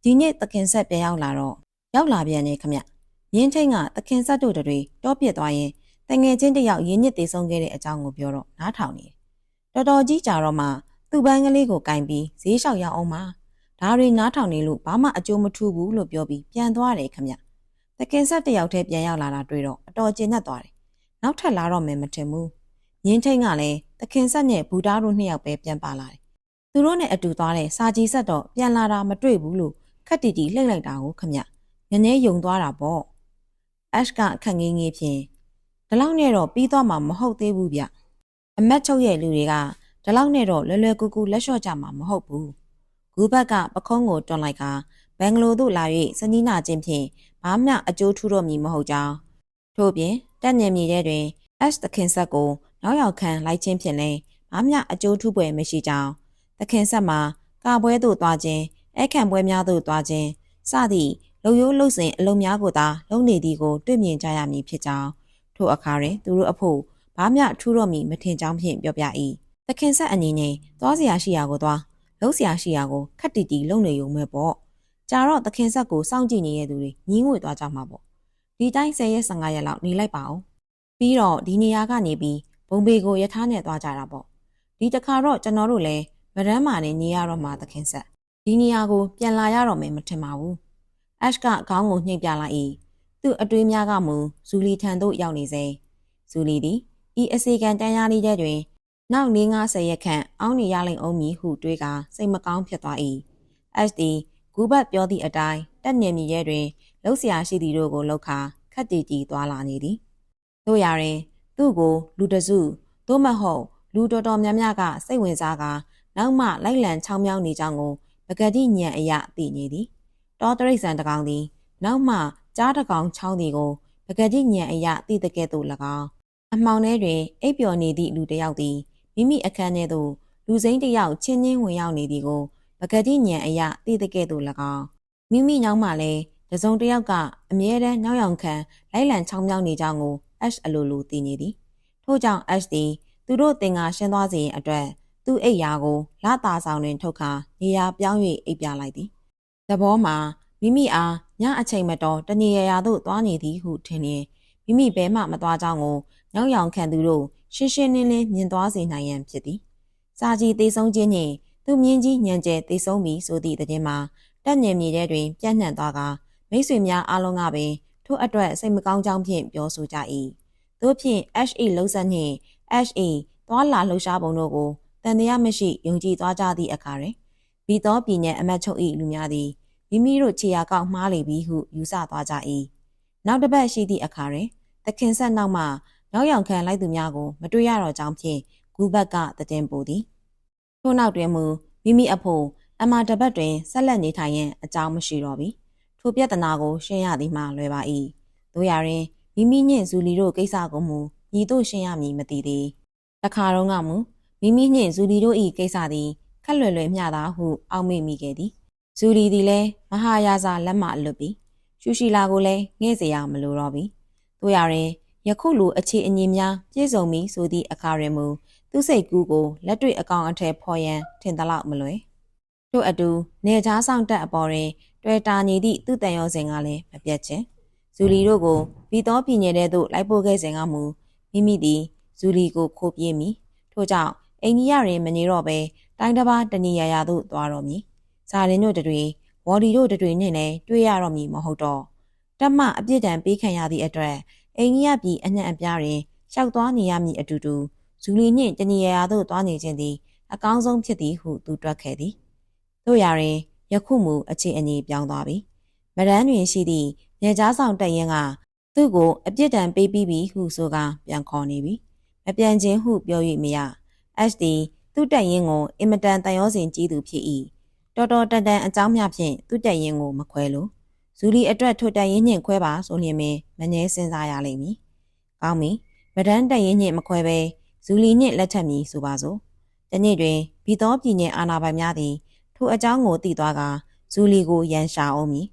ဒီနေ့သခင်ဆက်ပြန်ရောက်လာတော့ ရောက်လာပြန်နေခမ။ရင်းချင်းကသခင်ဆက်တို့တွေတောပြစ်သွားရင်တငယ်ချင်းတယောက်ရင်းညစ်သေးဆုံးခဲ့တဲ့အကြောင်းကိုပြောတော့နားထောင်နေတယ်။တော်တော်ကြီးကြာတော့မှသူ့ပန်းကလေးကိုကင်ပြီးဈေးလျှောက်ရအောင်ပါ။ဒါတွေနားထောင်နေလို့ဘာမှအကျိုးမထူးဘူးလို့ပြောပြီးပြန်သွားတယ်ခမ။သခင်ဆက်တယောက်တည်းပြန်ရောက်လာတာတွေ့တော့အတော်ကျဉ်တ်သွားတယ်။နောက်ထပ်လာတော့မယ်မထင်ဘူး။ရင်းချင်းကလည်းသခင်ဆက်နဲ့ဘူတာတို့နှစ်ယောက်ပဲပြန်ပါလာတယ်။သူတို့နဲ့အတူသွားတဲ့စာကြီးဆက်တော့ပြန်လာတာမတွေ့ဘူးလို့ခက်တီတီလှိမ့်လိုက်တာကိုခမ။ နည်းနည်းယုံသွားတာပေါ့။ Ash ကအခက်ငင်းငင်းဖြင့်ဒီလောက်နဲ့တော့ပြီးသွားမှာမဟုတ်သေးဘူးဗျ။အမတ်ချုပ်ရဲ့လူတွေကဒီလောက်နဲ့တော့လွယ်လွယ်ကူကူလက်လျှော့ကြမှာမဟုတ်ဘူး။ဂူဘက်ကပခုံးကိုတွန်းလိုက်ကဘင်္ဂလိုသို့လာ၍စနီးနာချင်းဖြင့်ဘာမှအကျိုးထူးတော့မည်မဟုတ်ကြောင်းထို့ပြင်တက်ညံမြေထဲတွင် Ash သခင်ဆက်ကိုနောက်ရောက်ခံလိုက်ချင်းဖြင့်လည်းဘာမှအကျိုးထူးပွဲမရှိကြောင်းသခင်ဆက်မှာကာပွဲသို့သွားခြင်းအခန့်ပွဲများသို့သွားခြင်းစသည့် လုံရိုးလှုပ်စဉ်အလုံးများကိုသာလုံနေသည်ကိုတွေ့မြင်ကြရမည်ဖြစ်ကြောင်းထို့အခါတွင်သူတို့အဖို့ဘာမျှထူးတော့မည်မထင်ကြောင်းဖြင့်ပြောပြ၏သခင်ဆက်အနေနဲ့သွားစရာရှိရာကိုသွားလှုပ်စရာရှိရာကိုခက်တီတီလုံနေုံမဲ့ပေါ့ကြာတော့သခင်ဆက်ကိုစောင့်ကြည့်နေတဲ့သူတွေညင်းငွေသွားကြမှာပေါ့ဒီတိုင်း10ရက်15ရက်လောက်နေလိုက်ပါအောင်ပြီးတော့ဒီနေရာကနေပြီးဘုံဘေကိုယထာနဲ့သွားကြတာပေါ့ဒီတခါတော့ကျွန်တော်တို့လည်းဗရမ်းမာနဲ့နေရတော့မှသခင်ဆက်ဒီနေရာကိုပြန်လာရတော့မယ်မထင်ပါဘူး။ Ash ကခေါင်းကိုညှိပြလိုက်၏။သူ့အတွေးများကမူဇူလီထံသို့ရောက်နေစေ။ဇူလီသည်ဤအစီကန်တန်းရလေးတဲ့တွင် နောက်950ရက်ခန့်အောင်းနေရလိမ့်အောင်မည်ဟုတွေးကာစိတ်မကောင်းဖြစ်သွား၏။ Ash သည်ဂူဘတ်ပြောသည့်အတိုင်းတက်နေမည်ရဲတွင်လှုပ်ရှားရှိသည်တို့ကိုလှုပ်ခါခက်တီတီသွားလာနေသည်။တို့ရရင် သူ့ကိုလူတစုသို့မဟုတ်လူတော်တော်များများကစိတ်ဝင်စားကာနောက်မှလိုက်လံချောင်းမြောင်းနေကြောင်းကိုပကတိညံအယသိနေသည် တောတရိษံတကောင်သည် နောက်မှကြားတကောင်ချောင်းသည်ကိုပကတိညံအယသိတဲ့ကဲ့သို့၎င်းအမှောင်ထဲတွင်အိပ်ပျော်နေသည့်လူတစ်ယောက်သည်မိမိအခန်းထဲသို့လူစိမ်းတစ်ယောက်ချင်းချင်းဝင်ရောက်နေသည်ကိုပကတိညံအယသိတဲ့ကဲ့သို့၎င်းမိမိနောက်မှလည်းတစုံတစ်ယောက်ကအမြဲတမ်းနောက်ယောင်ခံလိုက်လံချောင်းမြောင်းနေကြောင်းကို Ash အလိုလိုသိနေသည်ထို့ကြောင့် Ash သည်သူတို့တင်ကာရှင်းသွားစေရန်အတွက်သူ့အိတ်ရာကိုလာတာဆောင်တွင်ထုတ်ခါနေရာပြောင်း၍အိပ်ပြလိုက်သည် သဘောမှာမိမိအားညအချိန်မတော်တနေရရာသို့သွားနေသည်ဟုထင်လျင်မိမိဘဲမှမသွားကြောင်းကိုညောင်ရောင်ခံသူတို့ရှင်းရှင်းလင်းလင်းမြင်သွားစေနိုင်ရန်ဖြစ်သည်စာကြီးတေဆုံးခြင်းနှင့်သူမြင်းကြီးညံကျဲတေဆုံးပြီဆိုသည့်တဲ့မှာတက်ညင်မြေထဲတွင်ပြန့်နှံ့သွားကမိတ်ဆွေများအားလုံးကပင်ထို့အတွက်စိတ်မကောင်းကြောင်းဖြင့်ပြောဆိုကြ၏တို့ဖြင့် HE လုံးဆက်နှင့် HE သွာလာလှူရှားပုံတို့ကိုတန်တရားမရှိယုံကြည်သွားကြသည့်အခါတွင် ဘီတော်ပြည်နယ်အမတ်ချုပ်၏လူများသည်မိမိတို့ခြေရာကောက်မှားလေပြီဟုယူဆသွားကြ၏နောက်တစ်ပတ်ရှိသည့်အခါတွင်သခင်ဆက်နောက်မှနောက်ရောင်ခံလိုက်သူများကိုမတွေ့ရတော့ကြောင်းဖြင့်ဂူဘက်ကတည်ပို့သည်ထို့နောက်တွင်မူမိမိအဖို့အမတပတ်တွင်ဆက်လက်နေထိုင်ရန်အကြောင်းမရှိတော့ပြီထိုပြဿနာကိုရှင်းရသည်မှလွယ်ပါ၏တို့ရရင်မိမိညင့်ဇူလီတို့ကိစ္စကိုမူညီတို့ရှင်းရမည်မသိသေးတခါတော့ကမူမိမိညင့်ဇူလီတို့၏ကိစ္စသည် ခက်လွယ်လွယ်မျှသာဟုအောက်မေ့မိခဲ့သည်ဇူလီသည်လည်းမဟာယာဇာလက်မှလွတ်ပြီးရှူရှီလာကိုလည်းငဲ့เสียရမလိုတော့ပြီတို့ရရင်ယခုလိုအခြေအငြင်းများပြည့်စုံပြီဆိုသည့်အခါတွင်မူသူစိတ်ကူးကိုလက်တွေ့အကောင်အထည်ဖော်ရန်ထင်သလောက်မလွယ်တို့အတူနေကြားဆောင်တက်အပေါ်တွင်တွေ့တာညီသည့်သူ့တန်ရောစင်ကလည်းမပြတ်ချင်းဇူလီတို့ကိုဗီတော်ပြည်နယ်ထဲသို့လိုက်ပို့ခဲ့စဉ်ကမူမိမိသည်ဇူလီကိုခိုးပြေးမိထို့ကြောင့်အိန္ဒိယတွင်မနေတော့ဘဲ တိုင်းတစ်ပါးတဏီယာယာသို့သွားတော့မည်ဇာရင်တို့တွေဝေါ်ဒီတို့တွေနဲ့လည်းတွေ့ရတော့မည်မဟုတ်တော့တမအပြစ်ဒဏ်ပေးခံရသည့်အတွက်အိန္ဒိယပြည်အနှံ့အပြားတွင်ရှောက်သွားနေရမည်အတူတူဇူလီနှင့်တဏီယာယာသို့သွားနေခြင်းသည်အကောင်းဆုံးဖြစ်သည်ဟုသူတွက်ခဲ့သည်တို့ရာတွင်ယခုမူအခြေအနေပြောင်းသွားပြီမရန်တွင်ရှိသည့်နေကြားဆောင်တက်ရင်ကသူ့ကိုအပြစ်ဒဏ်ပေးပြီးပြီဟုဆိုကပြန်ခေါ်နေပြီမပြန်ခြင်းဟုပြော၍မရ HD သူ့တက်ရင်ကိုအင်မတန်တန်ရောစင်ကြီးသူဖြစ်၏တော်တော်တန်တန်အကြောင်းများဖြင့်သူ့တက်ရင်ကိုမခွဲလို့ဇူလီအတွက်ထိုတက်ရင်ညင်ခွဲပါဆိုလျင်ပင်မငြဲစဉ်းစားရလိမ့်မည်ကောင်းပြီမဒန်းတက်ရင်ညင်မခွဲပဲဇူလီညင်လက်ထက်မည်ဆိုပါစို့ဒီနေ့တွင်ဘီတော်ပြည်နယ်အာဏာပိုင်များသည်ထိုအကြောင်းကိုသိသွားကဇူလီကိုရန်ရှာအောင်မည်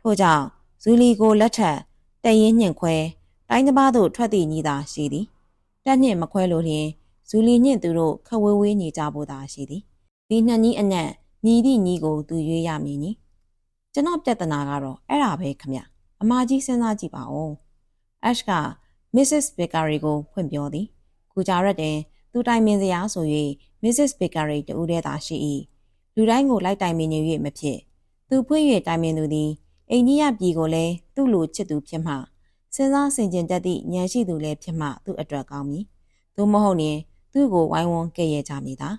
ထို့ကြောင့်ဇူလီကိုလက်ထက်တရင်ညှင့်ခွဲတိုင်းတစ်ပါးသို့ထွက်သည့်ညီသာရှိသည်တက်ညှင့်မခွဲလို့လျင် ဇူလီညှင့်သူတို့ခဝေးဝေးနေကြဖို့သာရှိသည်ဒီနှစ်နီးအနက်ညီသည့်ညီကိုသူရွေးရမည်နီကျွန်တော်ပြဿနာကတော့အဲ့ဒါပဲခမအမကြီးစဉ်းစားကြည့်ပါဦး Ash က Mrs. Bakery ကိုဖွင့်ပြောသည်။ကူကြရက်တွင်သူတိုင်ပင်စရာဆို၍ Mrs. Bakery တူဦးတဲ့သာရှိ၏လူတိုင်းကိုလိုက်တိုင်ပင်နေ၍မဖြစ်သူဖွင့်၍တိုင်ပင်သူသည်အိန္ဒိယပြည်ကိုလည်းသူ့လိုချစ်သူဖြစ်မှစဉ်းစားဆင်ခြင်တတ်သည့်ဉာဏ်ရှိသူလည်းဖြစ်မှသူ့အတွက်ကောင်းမည်သို့မဟုတ်ရင် သူ့ကိုဝိုင်းဝန်းကဲ့ရဲ့ကြမည်သာ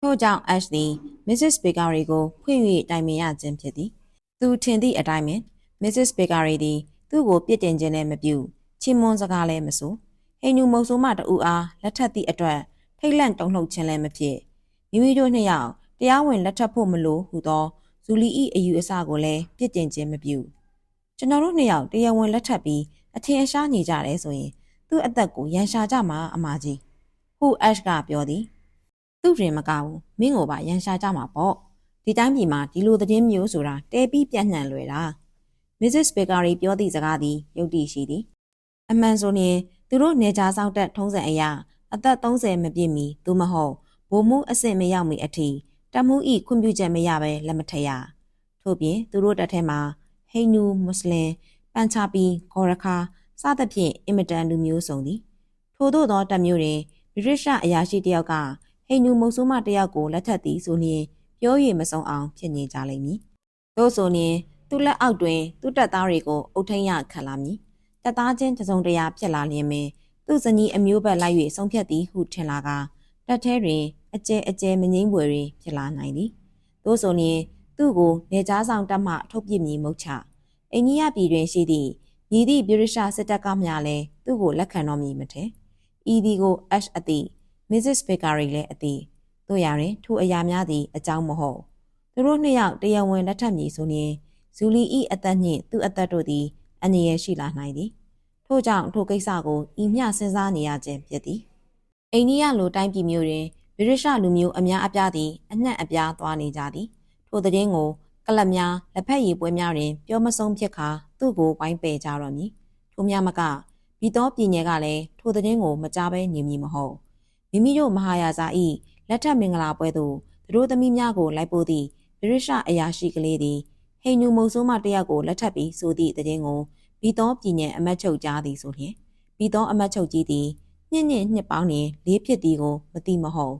ထို့ကြောင့် Ash သည် Mrs. Bakery ကိုဖွင့်၍တိုင်ပင်ရခြင်းဖြစ်သည်သူထင်သည့်အတိုင်းပင် Mrs. Bakery သည်သူ့ကိုပြစ်တင်ခြင်းလည်းမပြုချီးမွမ်းစကားလည်းမဆိုဟိန္ဒူမုတ်ဆိုးမတူအားလက်ထပ်သည့်အတွက်ထိတ်လန့်တုန်လှုပ်ခြင်းလည်းမဖြစ်မိမိတို့နှစ်ယောက်တရားဝင်လက်ထပ်ဖို့မလိုဟုသောဇူလီ၏အယူအဆကိုလည်းပြစ်တင်ခြင်းမပြုကျွန်တော်တို့နှစ်ယောက်တရားဝင်လက်ထပ်ပြီးအထင်အရှားနေကြတယ်ဆိုရင်သူ့အသက်ကိုရန်ရှာကြမှာအမကြီး ဟူအက်ရှ်ကပြောသည်သူ့ရင်မကဘူးမင်းကိုပါရန်ရှာကြမှာပေါ့ဒီတိုင်းပြည်မှာဒီလိုသတင်းမျိုးဆိုတာတဲပြီးပြန့်နှံ့လွယ်တာ Mrs. Bakery ပြောသည့်စကားသည်ယုတ်တိရှိသည်အမှန်ဆိုရင်သူတို့နေကြားဆောင်တက်ထုံးစံအရာအသက်30မပြည့်မီသို့မဟုတ်ဘိုးမှုအဆင့်မရောက်မီအထိတမှုဤခွင့်ပြုချက်မရဘဲလက်မထက်ရထို့ပြင်သူတို့တက်ထဲမှာဟိန္ဒူမွတ်စလင်ပန်ချာပီဂေါ်ရခါစသဖြင့်အင်မတန်လူမျိုးစုံသည်ထို့သောသောတက်မျိုးတွင် ဗြိတိရှအရာရှိတယောက်ကဟိန္ဒူမုတ်ဆိုးမတယောက်ကိုလက်ထပ်သည်ဆိုလျှင်ပြောရမဆုံးအောင်ဖြစ်နေကြလိမ့်မည်သို့ဆိုရင်သူ့လက်အောက်တွင်သူ့တပ်သားတွေကိုအုပ်ထိန်ရခံလာမည်တပ်သားချင်းတစုံတရာဖြစ်လာလျင်ပင်သူ့ဇနီးအမျိုးဘက်လိုက်၍ဆုံးဖြတ်သည်ဟုထင်လာကတပ်ထဲတွင်အကျဲအကျဲမငိမ့်ပွေတွေဖြစ်လာနိုင်သည်။သို့ဆိုရင်သူ့ကိုနေကြားဆောင်တပ်မှထုတ်ပြစ်မည်မဟုတ်ချ။အိန္ဒိယပြည်တွင်ရှိသည့်ညီသည့်ဗြိတိရှစစ်တပ်ကမျှလည်းသူ့ကိုလက်ခံတော်မူမထင်။ ဤဒီကို Ash အသည့် Mrs. Bakery လည်းအသည့်တို့ရရင်ထိုအရာများသည်အကြောင်းမဟုတ်။သူတို့နှစ်ယောက်တရားဝင်လက်ထပ်မည်ဆိုရင်ဇူလီဤအသက်နှင့်သူ့အသက်တို့သည်အနေရရှိလာနိုင်သည်။ထို့ကြောင့်ထိုကိစ္စကိုဤမျှစဉ်းစားနေရခြင်းဖြစ်သည်။အိန္ဒိယလိုတိုင်းပြည်မျိုးတွင်ဗြိတိရှလူမျိုးအများအပြားသည်အနှံ့အပြားသွားနေကြသည်ထို့တဲ့င်းကိုကလပ်များလက်ဖက်ရည်ပွဲများတွင်ပြောမဆုံးဖြစ်ခါသူ့ကိုဝိုင်းပယ်ကြတော့မည်ထိုများမက ဘီတော်ပြည်နယ်ကလည်းထိုတဲ့င်းကိုမကြားဘဲနေမည်မဟုတ်မိမိတို့မဟာယာဇာဤလက်ထက်မင်္ဂလာပွဲသို့သူတို့သမီးများကိုလိုက်ပို့သည့်ဗြိတိရှအရာရှိကလေးသည်ဟိန်နူမုံဆိုးမတယောက်ကိုလက်ထပ်ပြီးဆိုသည့်တဲ့င်းကိုဘီတော်ပြည်နယ်အမတ်ချုပ်ကြားသည်ဆိုလျှင်ဘီတော်အမတ်ချုပ်ကြီးသည်ညစ်ညစ်နှစ်ပေါင်းနေလေးဖြစ်သည်ကိုမသိမဟုတ်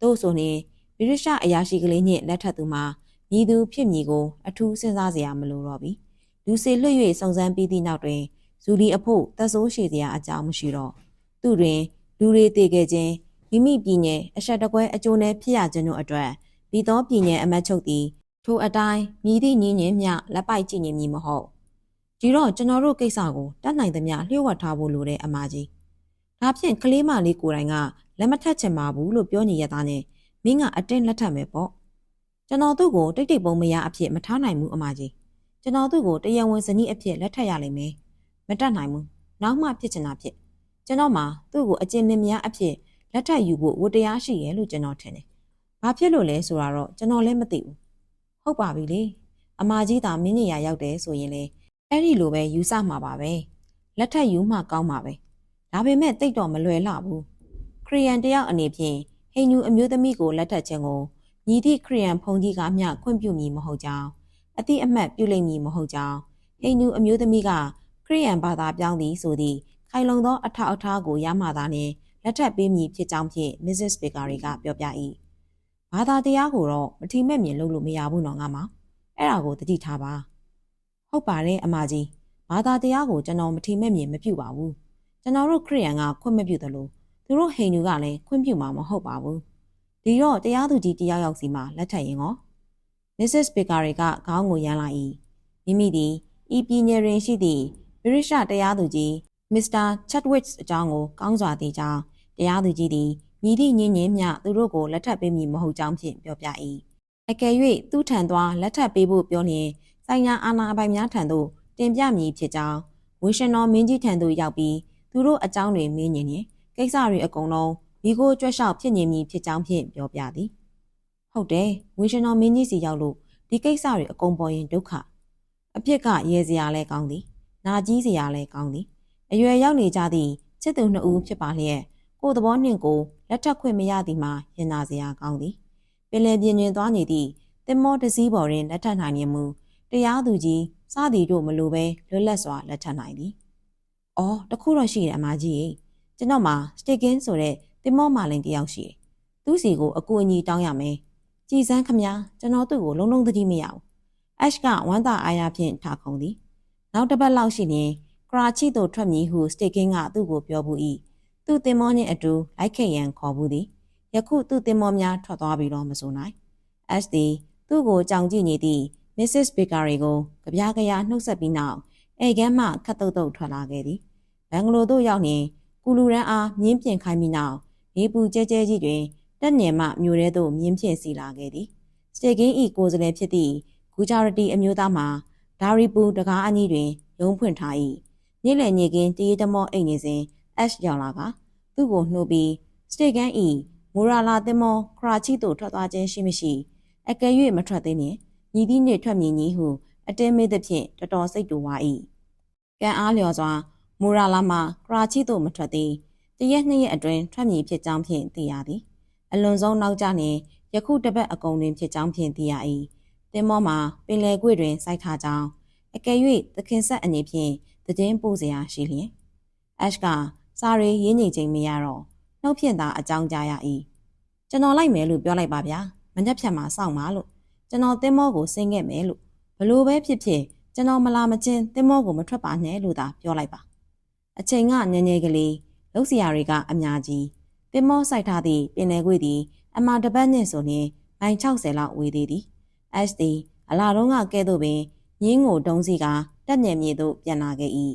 တို့ဆိုရင်ဗိရရှအရာရှိကလေးညစ်လက်ထပ်သူမှာမြည်သူဖြစ်မည်ကိုအထူးစဉ်းစားစရာမလိုတော့ပြီလူစေလွှတ်၍စုံစမ်းပြီးသည့်နောက်တွင် ဇူလီအဖို့သက်ဆိုးရှိစရာအကြောင်းမရှိတော့သူတွင်လူတွေတည်ခဲ့ခြင်းမိမိပြည်နယ်အဆက်တကွဲအကျိုးနဲ့ဖြစ်ရခြင်းတို့အတွက်ပြီးသောပြည်နယ်အမတ်ချုပ်သည်ထိုအတိုင်းမြည်သည့်ညင်းညင်းမြလက်ပိုက်ကြည့်နေမည်မဟုတ်ဒီတော့ကျွန်တော်တို့ကိစ္စကိုတတ်နိုင်သမျှလျှို့ဝှက်ထားဖို့လိုတဲ့အမကြီးဒါဖြင့်ကလေးမလေးကိုယ်တိုင်ကလက်မထက်ချင်ပါဘူးလို့ပြောနေရတာနဲ့မင်းကအတင်းလက်ထက်မယ်ပေါ့ကျွန်တော်သူ့ကိုတိတ်တိတ်ပုံမရအဖြစ်မထားနိုင်ဘူးအမကြီးကျွန်တော်သူ့ကိုတရားဝင်ဇနီးအဖြစ်လက်ထက်ရလိမ့်မယ် မတတ်နိုင်ဘူးနောက်မှဖြစ်ချင်တာဖြစ်ကျွန်တော်မှသူ့ကိုအကျဉ်းနှင်းများအဖြစ်လက်ထပ်ယူဖို့ဝတ္တရားရှိရဲ့လို့ကျွန်တော်ထင်တယ်။ဘာဖြစ်လို့လဲဆိုတာတော့ကျွန်တော်လည်းမသိဘူး။ဟုတ်ပါပြီလေ။အမကြီးသာမင်းကြီးရရောက်တယ်ဆိုရင်လေအဲ့ဒီလိုပဲယူဆမှာပါပဲ။လက်ထပ်ယူမှကောင်းမှာပဲ။ဒါပေမဲ့တိတ်တော့မလွယ်လှဘူး။ခရီးယန်တယောက်အနေဖြင့်ဟိန္ဒူအမျိုးသမီးကိုလက်ထပ်ခြင်းကိုညီသည့်ခရီးယန်ဘုန်းကြီးကမျှခွင့်ပြုမည်မဟုတ်ကြောင်းအတိအမှတ်ပြုလိမ့်မည်မဟုတ်ကြောင်းဟိန္ဒူအမျိုးသမီးကခ ရီးယန်ဘာသာပြောင်းသည်ဆိုသည့်ခိုင်လုံသောအထောက်အထားကိုရမှသာနှင့်လက်ထပ်ပေးမည်ဖြစ်ကြောင်းဖြင့် Mrs. Bakery ကပြောပြ၏။ဘာသာတရားကိုတော့မထီမဲ့မြင်လို့လို့မရဘူးနော်ငါမ။အဲ့ဒါကိုတတိထားပါ။ဟုတ်ပါတယ်အမကြီး။ဘာသာတရားကိုကျွန်တော်မထီမဲ့မြင်မပြုပါဘူး။ကျွန်တော်တို့ခရိယန်ကခွင့်မပြုသလိုသူတို့ဟိန္ဒူကလည်းခွင့်ပြုမှာမဟုတ်ပါဘူး။ဒီတော့တရားသူကြီးတရားရောက်စီမှာလက်ထပ်ရင်ရော Mrs. Bakery ကခေါင်းကိုရမ်းလိုက်၏။မိမိသည်ဤပြည်နယ်တွင်ရှိသည့် ဗြိတိရှတရားသူကြီးမစ္စတာချက်ဝစ်အကြောင်းကိုကောင်းစွာသိကြောင်းတရားသူကြီးသည်ညီသည့်ညင်းညင်းမြသူတို့ကိုလက်ထပ်ပေးမည်မဟုတ်ကြောင်းဖြင့်ပြောပြ၏အကယ်၍သူ့ထံသွားလက်ထပ်ပေးဖို့ပြောလျင်ဆိုင်ရာအာဏာပိုင်များထံသို့တင်ပြမည်ဖြစ်ကြောင်းဝေရှင်တော်မင်းကြီးထံသို့ရောက်ပြီးသူတို့အကြောင်းတွေမေးမြင်ရင်ကိစ္စတွေအကုန်လုံးမိကိုကြွက်လျှောက်ဖြစ်နေမည်ဖြစ်ကြောင်းဖြင့်ပြောပြသည်ဟုတ်တယ်ဝေရှင်တော်မင်းကြီးစီရောက်လို့ဒီကိစ္စတွေအကုန်ပေါ်ရင်ဒုက္ခအဖြစ်ကရဲစရာလဲကောင်းသည် နာကြီးစရာလဲကောင်းသည်အရွယ်ရောက်နေကြသည့်ချစ်သူနှစ်ဦးဖြစ်ပါလျက်ကိုယ်သဘောနှင့်ကိုလက်ထပ်ခွင့်မရသည်မှာရင်နာစရာကောင်းသည်ပင်လယ်ပြင်တွင်သွားနေသည့်တင်မောတစည်းပေါ်တွင်လက်ထပ်နိုင်နေမူတရားသူကြီးစသည်တို့မလိုပဲလွတ်လပ်စွာလက်ထပ်နိုင်သည်။အော်တခုတော့ရှိတယ်အမကြီးရေကျွန်တော်မှာစတစ်ကင်းဆိုတဲ့တင်မောမာလင်တယောက်ရှိတယ်။သူ့စီကိုအကူအညီတောင်းရမယ်။ကြည်စမ်းခမညာကျွန်တော်သူ့ကိုလုံးလုံးသတိမရဘူး။အက်ကဝမ်းသာအားရဖြင့်ထားခုံသည်။ နောက်တစ်ပတ်လောက်ရှိရင်ကရာချိသို့ထွက်မည်ဟုစတစ်ကင်းကသူ့ကိုပြောဘူး၏သူ့တင်မောနှင့်အတူလိုက်ခဲ့ရန်ခေါ်ဘူးသည်ယခုသူ့တင်မောများထွက်သွားပြီးတော့မဆိုနိုင် S သည်သူ့ကိုကြောင်ကြည့်နေသည့် Mrs. Bakery ကိုကြပြားကြရာနှုတ်ဆက်ပြီးနောက်အိမ်ကမ်းမှခတ်တုတ်တုတ်ထွက်လာခဲ့သည်ဘန်ဂလိုသို့ရောက်နေကူလူရန်အားမြင်းပြင်ခိုင်းပြီးနောက်နေပူကျဲကျဲကြီးတွင်တက်နေမှမြို့ထဲသို့မြင်းဖြင့်စီလာခဲ့သည်စတေကင်းဤကိုယ်စားလှယ်ဖြစ်သည့်ဂူဂျာရတီအမျိုးသားမှာ ဒါရီပူတကားအနီးတွင်ရုံးဖွင့်ထား၏နေ့လည်ညကင်းတရေတမောအိတ်နေစဉ် Ash ရောက်လာကသူ့ကိုနှုတ်ပြီးစတေကန်ဤမိုရာလာတင်မောခရာချီတို့ထွက်သွားခြင်းရှိမရှိအကယ်၍မထွက်သေးနှင့်ညီသည့်နေ့ထွက်မည်ကြီးဟုအတင်းမေးသဖြင့်တော်တော်စိတ်တူဝါ၏ကံအားလျော်စွာမိုရာလာမှခရာချီတို့မထွက်သေးတရက်နှစ်ရက်အတွင်းထွက်မည်ဖြစ်ကြောင်းဖြင့်သိရသည်အလွန်ဆုံးနောက်ကျနှင့်ယခုတပတ်အကုန်တွင်ဖြစ်ကြောင်းဖြင့်သိရ၏ တင်မောမှာပင်လယ်ကွေ့တွင်စိုက်ထားကြောင်းအကယ်၍သခင်ဆက်အနေဖြင့်သတင်းပို့စရာရှိလျင်အက်ကစာရီရင်းနေချိန်မရတော့နှုတ်ဖြင့်သာအကြောင်းကြားရ၏ကျွန်တော်လိုက်မယ်လို့ပြောလိုက်ပါဗျာမညက်ဖြတ်မှာစောင့်ပါလို့ကျွန်တော်တင်းမောကိုဆင်းခဲ့မယ်လို့ဘလို့ပဲဖြစ်ဖြစ်ကျွန်တော်မလာမချင်းတင်းမောကိုမထွက်ပါနဲ့လို့သာပြောလိုက်ပါအချိန်ကငငယ်ကလေးလှုပ်စရာတွေကအများကြီးတင်းမောစိုက်ထားသည့်ပင်လယ်ကွေ့သည်အမာတပတ်နဲ့ဆိုရင်မိုင်60လောက်ဝေးသေးသည် S သည်အလာတော့ကကဲ့သို့ပင်ညင်းကိုတုံးစီကတက်ညံမြေသို့ပြန်လာခဲ့၏